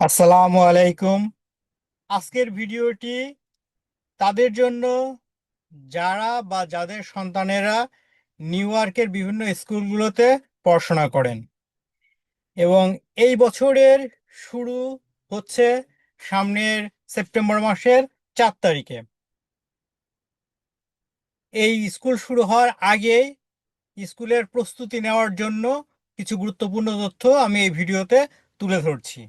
আসসালামু আলাইকুম। আজকের ভিডিওটি তাদের জন্য যারা বা যাদের সন্তানেরা নিউ ইয়র্কের বিভিন্ন স্কুলগুলোতে পড়াশোনা করেন। এবং এই বছরের শুরু হচ্ছে সামনের সেপ্টেম্বর মাসের চার তারিখে। এই স্কুল শুরু হওয়ার আগে স্কুলের প্রস্তুতি নেওয়ার জন্য কিছু গুরুত্বপূর্ণ তথ্য আমি এই ভিডিওতে তুলে ধরছি।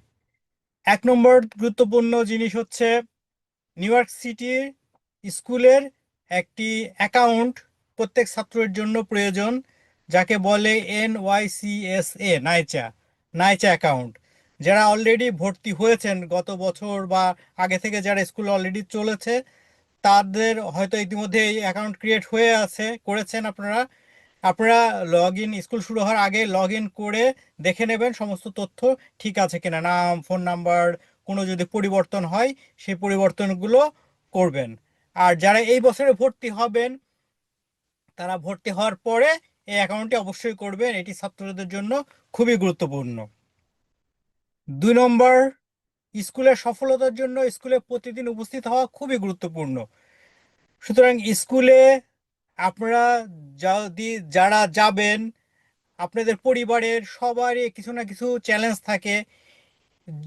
এক নম্বর গুরুত্বপূর্ণ জিনিস হচ্ছে নিউ ইয়র্ক সিটির স্কুলের একটি অ্যাকাউন্ট প্রত্যেক ছাত্রের জন্য প্রয়োজন, যাকে বলে N Y C S A নাইচা নাইচা অ্যাকাউন্ট যারা অলরেডি ভর্তি হয়েছেন গত বছর বা আগে থেকে যারা স্কুল অলরেডি চলেছে, তাদের হয়তো ইতিমধ্যে এই অ্যাকাউন্ট ক্রিয়েট হয়ে আছে, করেছেন আপনারা। আপনারা লগ ইন স্কুল শুরু হওয়ার আগে লগ ইন করে দেখে নেবেন সমস্ত তথ্য ঠিক আছে কিনা, নাম ফোন নাম্বার কোনো যদি পরিবর্তন হয় সেই পরিবর্তনগুলো করবেন। আর যারা এই বছরে ভর্তি হবেন, তারা ভর্তি হওয়ার পরে এই অ্যাকাউন্টটি অবশ্যই করবেন, এটি ছাত্রদের জন্য খুবই গুরুত্বপূর্ণ। দুই নম্বর, স্কুলের সফলতার জন্য স্কুলে প্রতিদিন উপস্থিত হওয়া খুবই গুরুত্বপূর্ণ। সুতরাং স্কুলে আপনারা যদি যারা যাবেন, আপনাদের পরিবারের সবারই কিছু না কিছু চ্যালেঞ্জ থাকে।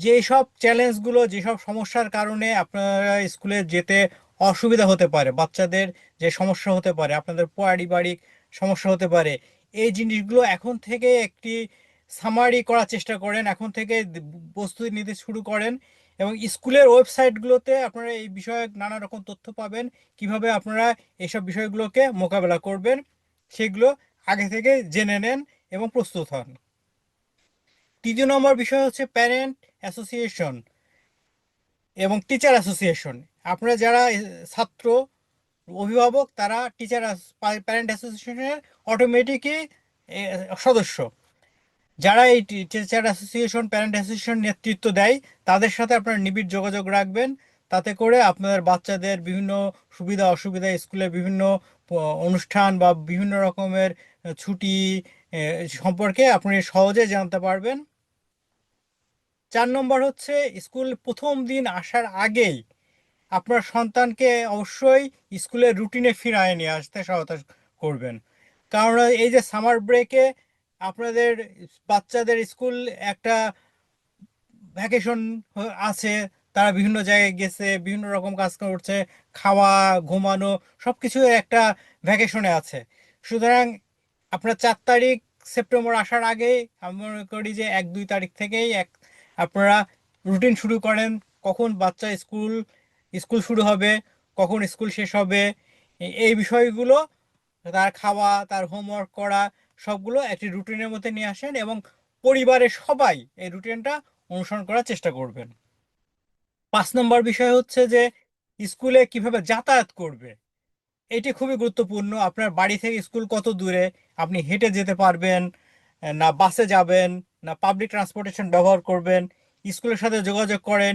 যেসব চ্যালেঞ্জগুলো যেসব সমস্যার কারণে আপনারা স্কুলে যেতে অসুবিধা হতে পারে, বাচ্চাদের যে সমস্যা হতে পারে, আপনাদের পারিবারিক সমস্যা হতে পারে, এই জিনিসগুলো এখন থেকে একটি সামারি করার চেষ্টা করেন, এখন থেকে প্রস্তুতি নিতে শুরু করেন। এবং স্কুলের ওয়েবসাইটগুলোতে আপনারা এই বিষয়ে নানা রকম তথ্য পাবেন, কীভাবে আপনারা এইসব বিষয়গুলোকে মোকাবেলা করবেন, সেগুলো আগে থেকে জেনে নেন এবং প্রস্তুত হন। তৃতীয় নম্বর বিষয় হচ্ছে প্যারেন্ট অ্যাসোসিয়েশন এবং টিচার অ্যাসোসিয়েশন আপনারা যারা ছাত্র, অভিভাবক, তারা টিচার প্যারেন্ট অ্যাসোসিয়েশনের অটোমেটিকই সদস্য। যারা এই টিচার অ্যাসোসিয়েশন, প্যারেন্ট অ্যাসোসিয়েশন নেতৃত্ব দেয়, তাদের সাথে আপনারা নিবিড় যোগাযোগ রাখবেন। তাতে করে আপনাদের বাচ্চাদের বিভিন্ন সুবিধা, অসুবিধা স্কুলের বিভিন্ন অনুষ্ঠান বা বিভিন্ন রকমের ছুটি সম্পর্কে আপনি সহজে জানতে পারবেন। চার নম্বর হচ্ছে, স্কুল প্রথম দিন আসার আগেই আপনার সন্তানকে অবশ্যই স্কুলের রুটিনে ফিরায় নিয়ে আসতে সহায়তা করবেন। কারণ এই যে সামার ব্রেকে আপনাদের বাচ্চাদের স্কুল একটা ভ্যাকেশন আছে, তারা বিভিন্ন জায়গায় গেছে, বিভিন্ন রকম কাজ করছে, খাওয়া, ঘুমানো সব কিছু একটা ভ্যাকেশনে আছে। সুতরাং আপনার চার তারিখ সেপ্টেম্বর আসার আগে আমি মনে করি যে এক, দুই তারিখ থেকেই এক আপনারা রুটিন শুরু করেন, কখন বাচ্চা স্কুল স্কুল শুরু হবে, কখন স্কুল শেষ হবে এই বিষয়গুলো, তার খাওয়া, তার হোমওয়ার্ক করা সবগুলো একটি রুটিনের মধ্যে নিয়ে আসেন এবং পরিবারের সবাই এই রুটিনটা অনুসরণ করার চেষ্টা করবেন। পাঁচ নম্বর বিষয় হচ্ছে যে স্কুলে কীভাবে যাতায়াত করবে। এটি খুবই গুরুত্বপূর্ণ। আপনার বাড়ি থেকে স্কুল কত দূরে, আপনি হেঁটে যেতে পারবেন, না বাসে যাবেন, না পাবলিক ট্রান্সপোর্টেশন ব্যবহার করবেন, স্কুলের সাথে যোগাযোগ করেন,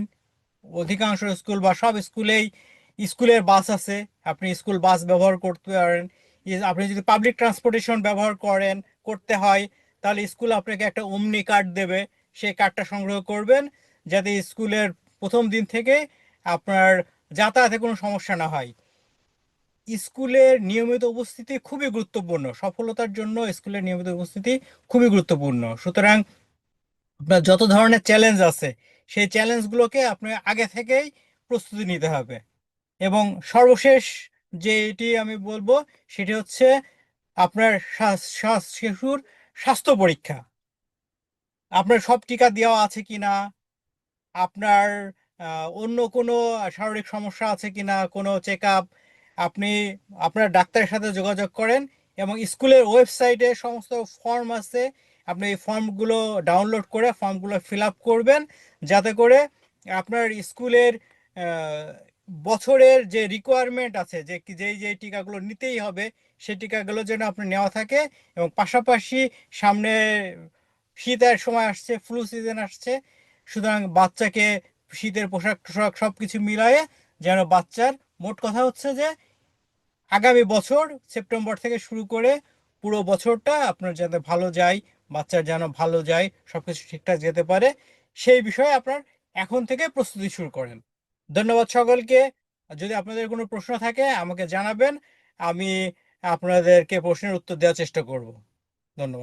অধিকাংশ স্কুল বা সব স্কুলেই স্কুলের বাস আছে, আপনি স্কুল বাস ব্যবহার করতে পারেন। আপনি যদি পাবলিক ট্রান্সপোর্টেশন ব্যবহার করেন, করতে হয়, তাহলে স্কুল আপনাকে একটা অমনি কার্ড দেবে। সেই কার্ডটা সংগ্রহ করবেন, যাতে স্কুলের প্রথম দিন থেকে আপনার যাতায়াতে কোনো সমস্যা না হয়। স্কুলের নিয়মিত উপস্থিতি খুবই গুরুত্বপূর্ণ। সফলতার জন্য স্কুলের নিয়মিত উপস্থিতি খুবই গুরুত্বপূর্ণ। সুতরাং আপনার যত ধরনের চ্যালেঞ্জ আছে, সেই চ্যালেঞ্জগুলোকে আপনি আগে থেকেই প্রস্তুতি নিতে হবে। এবং সর্বশেষ যেটি আমি বলব সেটি হচ্ছে আপনার শিশুর স্বাস্থ্য পরীক্ষা। আপনার সব টিকা দেওয়া আছে কিনা? আপনার অন্য কোনো শারীরিক সমস্যা আছে কিনা? কোনো চেক আপ আপনি, আপনার ডাক্তারের সাথে যোগাযোগ করেন এবং স্কুলের ওয়েবসাইটে সমস্ত ফর্ম আছে, আপনি এই ফর্মগুলো ডাউনলোড করে ফর্মগুলো ফিল আপ করবেন, যাতে করে আপনার স্কুলের বছরের যে রিকোয়ারমেন্ট আছে, যে যেই যেই টিকাগুলো নিতেই হবে, সেই টিকাগুলো যেন আপনার নেওয়া থাকে এবং পাশাপাশি সামনে শীতের সময় আসছে ফ্লু সিজন আসছে, সুতরাং বাচ্চাকে শীতের পোশাক টোশাক সব কিছু মিলায়ে যেন বাচ্চার, মোট কথা হচ্ছে যে আগামী বছর সেপ্টেম্বর থেকে শুরু করে পুরো বছরটা আপনার যাতে ভালো যায়, বাচ্চার যেন ভালো যায় সব কিছু ঠিকঠাক যেতে পারে, সেই বিষয়ে আপনার এখন থেকে প্রস্তুতি শুরু করেন। ধন্যবাদ সকলকে। যদি আপনাদের কোনো প্রশ্ন থাকে, আমাকে জানাবেন। আমি আপনাদেরকে প্রশ্নের উত্তর দেওয়ার চেষ্টা করব। ধন্যবাদ।